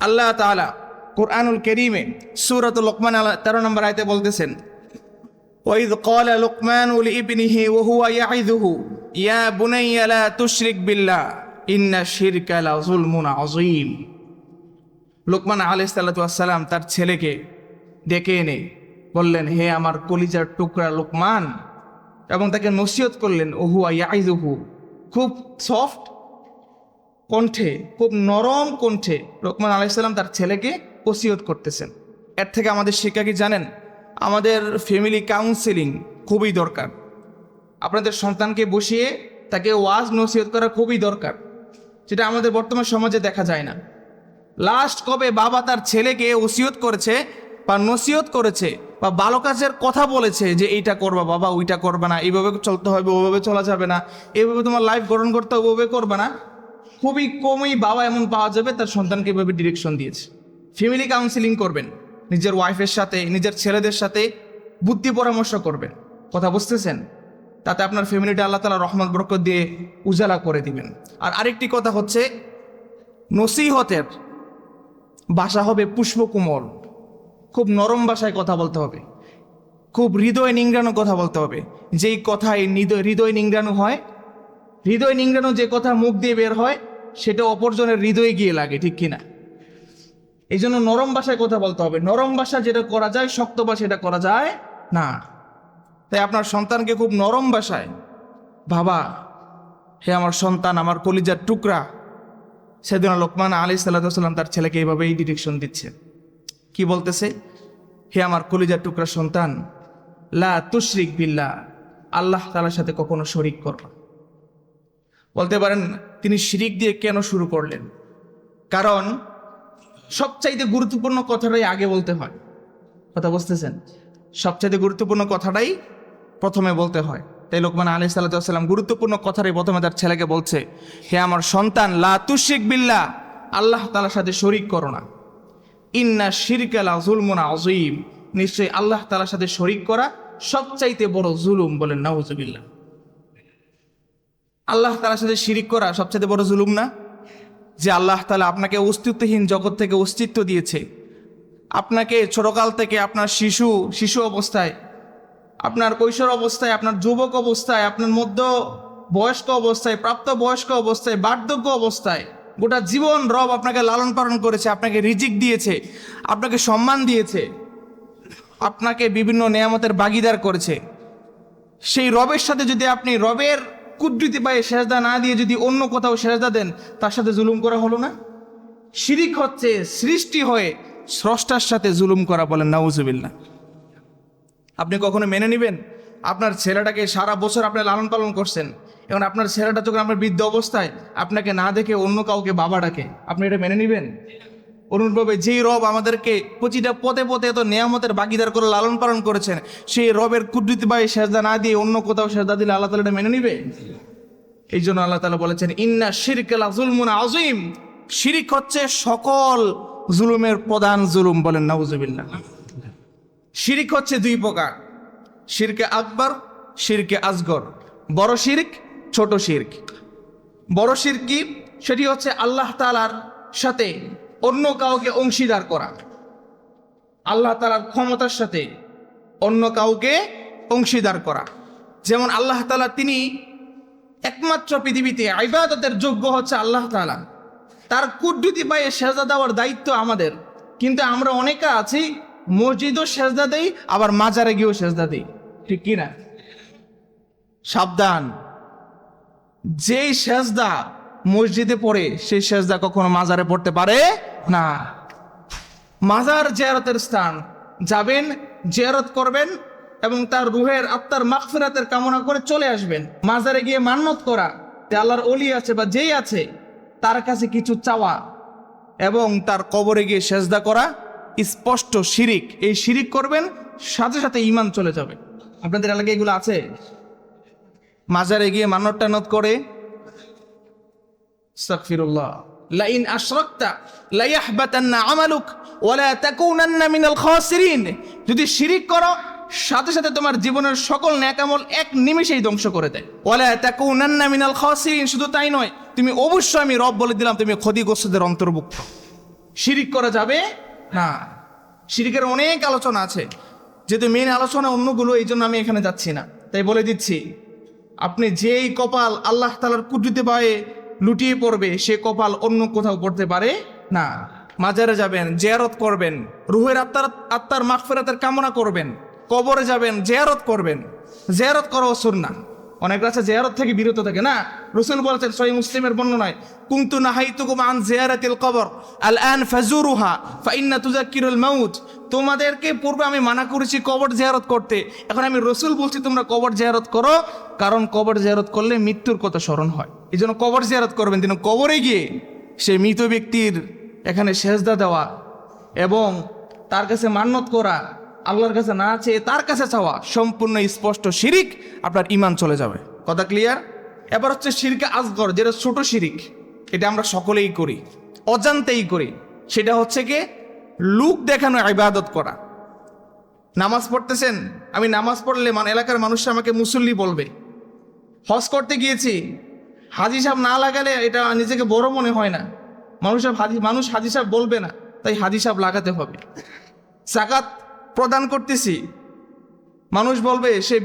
আল্লাহ তাআলা কোরআনুল করিমে সুরাতুল লোকমান আল্লাহ তেরো নম্বর আয়তে বলতেছেন وإذ قال لقمان لابنه وهو يعظه يا بني لا تشرك بالله إن الشرك لظلم عظيم লোকমান আলাইসাল্লাম তার ছেলেকে ডেকে এনে বললেন হে আমার কলিজার টুকরা লোকমান এবং তাকে নসিহত করলেন ওহুয়া ইয়াইজুহু খুব সফট কণ্ঠে, খুব নরম কণ্ঠে লোকমান আলাইসাল্লাম তার ছেলেকে ওসিয়ত করতেছেন। এর থেকে আমাদের শিক্ষা কি জানেন? আমাদের ফ্যামিলি কাউন্সেলিং খুবই দরকার। আপনাদের সন্তানকে বসিয়ে তাকে ওয়াজ নসিহত করা খুবই দরকার, যেটা আমাদের বর্তমান সমাজে দেখা যায় না। লাস্ট কবে বাবা তার ছেলেকে ওসিয়ত করেছে বা নসিহত করেছে বা ভালো কাজের কথা বলেছে যে এইটা করবা বাবা, ওইটা করবে না, এইভাবে চলতে হবে, ওভাবে চলা যাবে না, এইভাবে তোমার লাইফ গঠন করতে হবে, ওভাবে করবে না খুবই কমই বাবা এমন পাওয়া যাবে তার সন্তানকে এভাবে ডিরেকশন দিয়েছে। ফ্যামিলি কাউন্সিলিং করবেন, নিজের ওয়াইফের সাথে, নিজের ছেলেদের সাথে বুদ্ধি পরামর্শ করবেন। কথা বুঝতেছেন? তাতে আপনার ফ্যামিলিটা আল্লাহ তালা রহমত, বরকত দিয়ে উজালা করে দিবেন। আর আরেকটি কথা হচ্ছে, নসিহতের ভাষা হবে পুষ্পকুমল। খুব নরম ভাষায় কথা বলতে হবে। খুব হৃদয় নিংড়ানো কথা বলতে হবে। যেই কথায় হৃদয় নিংড়ানো হয়, হৃদয় নিংড়ানো যে কথা মুখ দিয়ে বের হয় সেটা অপরজনের হৃদয়ে গিয়ে লাগে, ঠিক কিনা? এই জন্য নরম ভাষায় কথা বলতে হবে। নরম ভাষা যেটা করা যায়, শক্ত ভাষা এটা করা যায় না। তাই আপনার সন্তানকে খুব নরম ভাষায়, বাবা, হে আমার সন্তান, আমার কলিজার টুকরা। সেদিন লোকমান আলী সাল্লাম তার ছেলেকে এইভাবেই ডিরেকশন দিচ্ছে। কি বলতেছে? হে আমার কলিজার টুকরা সন্তান, লা তুশরিক বিল্লাহ, আল্লাহ তালার সাথে কখনো শরিক করবা বলতে পারেন, তিনি শিরিক দিয়ে কেন শুরু করলেন? কারণ সবচাইতে গুরুত্বপূর্ণ কথাটাই আগে বলতে হয়। কথা বুঝতেছেন? সবচাইতে গুরুত্বপূর্ণ কথাটাই প্রথমে বলতে হয়। তাই লোকমান আলি সাল্লাম গুরুত্বপূর্ণ কথাটাই প্রথমে তার ছেলেকে বলছে, হে আমার সন্তান, লা তুশিক বিল্লাহ, আল্লাহ তালার সাথে শরিক করো না। ইন্না শিরকালা জুলমুনা অজীম নিশ্চয়ই আল্লাহ তালার সাথে শরিক করা সবচাইতে বড় জুলুম বলেন নাউজুবিল্লাহ। আল্লাহ তালার সাথে শিরিক করা সবচেয়ে বড় জুলুম না? যে আল্লাহ তালা আপনাকে অস্তিত্বহীন জগৎ থেকে অস্তিত্ব দিয়েছে। আপনাকে ছোটকাল থেকে আপনার শিশু শিশু অবস্থায়, আপনার কৈশোর অবস্থায়, আপনার যুবক অবস্থায়, আপনার মধ্য বয়স্ক অবস্থায় প্রাপ্ত বয়স্ক অবস্থায়, বার্ধক্য অবস্থায়, গোটা জীবন রব আপনাকে লালন পালন করেছে, আপনাকে রিজিক দিয়েছে, আপনাকে সম্মান দিয়েছে, আপনাকে বিভিন্ন নেয়ামতের বাগিদার করেছে। সেই রবের সাথে যদি আপনি রবের কুদ্রুতি পায়ে সেজদা না দিয়ে যদি অন্য কোথাও সেজদা দেন, তার সাথে জুলুম করা হলো না? শিরিক হচ্ছে সৃষ্টি হয়ে স্রষ্টার সাথে জুলুম করা বলেন নাউজুবিল্লা আপনি কখনো মেনে নেবেন? আপনার ছেলেটাকে সারা বছর আপনি লালন পালন করছেন। এবং আপনার ছেলেটা যখন আপনার বৃদ্ধ অবস্থায়, আপনাকে না দেখে অন্য কাউকে বাবা ডাকে। আপনি এটা মেনে নেবেন? অনুরূপভাবে যেই রব আমাদেরকে প্রতিটা পথে পথে এত নিয়ামতের বাগিদার করে লালন পালন করেছেন, সেই রবের কুদৃতি বাই সেজদা না দিয়ে অন্য কোথাও সেজদা দিলে আল্লাহ তালা মেনে নিবে? এই জন্য আল্লাহ তালা বলেছেন, ইন্না শিরকেলা জুলমুন আজিম শিরিক হচ্ছে সকল জুলুমের প্রধান জুলুম বলেন, নাউজুবিল্লাহ। শিরিক হচ্ছে দুই প্রকার, শিরকে আকবর, শিরকে আজগর বড় শিরক, ছোট শিরক। বড় শিরক কি? সেটি হচ্ছে আল্লাহ তালার সাথে অন্য কাউকে অংশীদার করা। আল্লাহ তালার ক্ষমতার সাথে অন্য কাউকে অংশীদার করা। যেমন আল্লাহ তালা তিনি একমাত্র পৃথিবীতে আইবাদতের যোগ্য হচ্ছে আল্লাহ তালা তার কুদ্রুতি পায়ে সেজদা দেওয়ার দায়িত্ব আমাদের। কিন্তু আমরা অনেকে আছি, মসজিদও সেজদা দেই, আবার মাজারে গিয়েও সেজদা দিই। ঠিক কি না সাবধান। যেই সেজদা মসজিদে পড়ে, সেই সেজদা কখনো মাজারে পড়তে পারে না। মাজার জিয়ারতের স্থান। যাবেন, জিয়ারত করবেন এবং তার রুহের আত্মার মাগফিরাতের কামনা করে চলে আসবেন। মাজারে গিয়ে মান্নত করা, যে আল্লাহর অলি আছে বা যেই আছে, তার কাছে কিছু চাওয়া এবং তার কবরে গিয়ে সেজদা করা স্পষ্ট শিরিক। এই শিরিক করবেন, সাথে সাথে ইমান চলে যাবে। আপনাদের এলাকায় এগুলো আছে? মাজারে গিয়ে মানত টানত করে, আস্তাগফিরুল্লাহ। লাইন আশরাকতা, লাইয়াহবাতান্না আমালুক, ওয়ালা তাকুনান্না মিনাল খাসিরিন। যদি শিরিক করো, সাথে সাথে তোমার জীবনের সকল ন্যাকামল এক নিমেষেই ধ্বংস করে দেয়। ওয়ালা তাকুনান্না মিনাল খাসিরিন, শুধু তাই নয়, তুমি অবশ্যই আমি রব বলে দিলাম, তুমি ক্ষতিগ্রস্তদের অন্তর্ভুক্ত। শিরিক করা যাবে না। শিরিকের অনেক আলোচনা আছে। যেহেতু মেন আলোচনা অন্যগুলো, এই জন্য আমি এখানে যাচ্ছি না। তাই বলে দিচ্ছি, আপনি যেই কপাল আল্লাহ তালার কুটিতে পায়ে লুটিয়ে পড়বে, সে কপাল অন্য কোথাও পড়তে পারে না। মাজারে যাবেন, জেয়ারত করবেন, রুহের আত্মার আত্মার মাগফিরাতের কামনা করবেন, কবরে যাবেন, জেয়ারত করবেন। জেয়ারত করা অসুর না অনেক আছে জেয়ারত থেকে বিরত থাকে না? রসুল বলেছেন, সহি মুসলিমের বর্ণনায় কুন্তু নাহাইতুকুম আন জিয়ারাতিল কবর, আল আন ফাজুরুহা, ফাইন্না তুজাক্কিরুল মাউত। তোমাদেরকে পূর্বে আমি মানা করেছি কবর জিয়ারত করতে। এখন আমি রসুল বলছি, তোমরা কবর জিয়ারত করো, কারণ কবর জিয়ারত করলে মৃত্যুর কথা স্মরণ হয়। এই জন্য কবর জিয়ারত করবেন। তিনি কবরে গিয়ে সেই মৃত ব্যক্তির এখানে সেজদা দেওয়া এবং তার কাছে মান্যত করা, আল্লাহর কাছে না চেয়ে তার কাছে চাওয়া সম্পূর্ণ স্পষ্ট শিরিক আপনার ইমান চলে যাবে। কথা ক্লিয়ার এবার হচ্ছে শিরকে আজগর, যেটা ছোট শিরিক। এটা আমরা সকলেই করি, অজান্তেই করি। সেটা হচ্ছে কি, লুক দেখানো, ইবাদত করা। নামাজ পড়তেছেন, আমি নামাজ পড়লে মানে এলাকার মানুষরা আমাকে মুসল্লি বলবে। হজ করতে গিয়েছি হাজি সাহেব না লাগালে এটা নিজেকে বড় মনে হয় না। মানুষ হাজি মানুষ হাজি সাহেব বলবে না, তাই হাজি সাহেব লাগাতে হবে। জাকাত প্রদান করতেছি। মানুষ বলবে, সে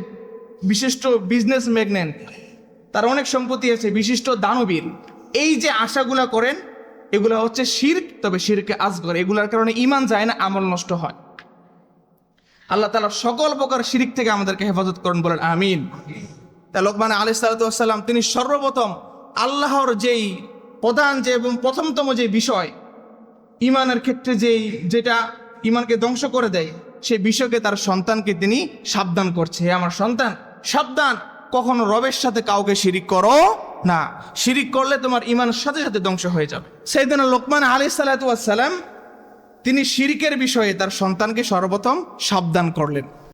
বিশিষ্ট বিজনেস ম্যাগনেন্ট তার অনেক সম্পত্তি আছে, বিশিষ্ট দানবীর। এই যে আশাগুলা করেন, এগুলো হচ্ছে শির্ক, তবে শিরকে আজগর। এগুলার কারণে ইমান যায় না, আমল নষ্ট হয়। আল্লাহ তালা সকল প্রকার শিরিক থেকে আমাদেরকে হেফাজত করেন বলেন, আমিন। তা লোকমান আলি সাল্লাম তিনি সর্বপ্রথম আল্লাহর যেই প্রধান যে এবং প্রথমতম যে বিষয় ইমানের ক্ষেত্রে যেই যেটা ইমানকে ধ্বংস করে দেয়, সেই বিষয়কে তার সন্তানকে তিনি সাবধান করছে। আমার সন্তান, সাবধান, কখনো রবের সাথে কাউকে শিরিক করো না। শিরিক করলে তোমার ইমানের সাথে সাথে ধ্বংস হয়ে যাবে। সেই দিন লোকমান আলি সাল্লাম তিনি শিরিকের বিষয়ে তার সন্তানকে সর্বপ্রথম সাবধান করলেন।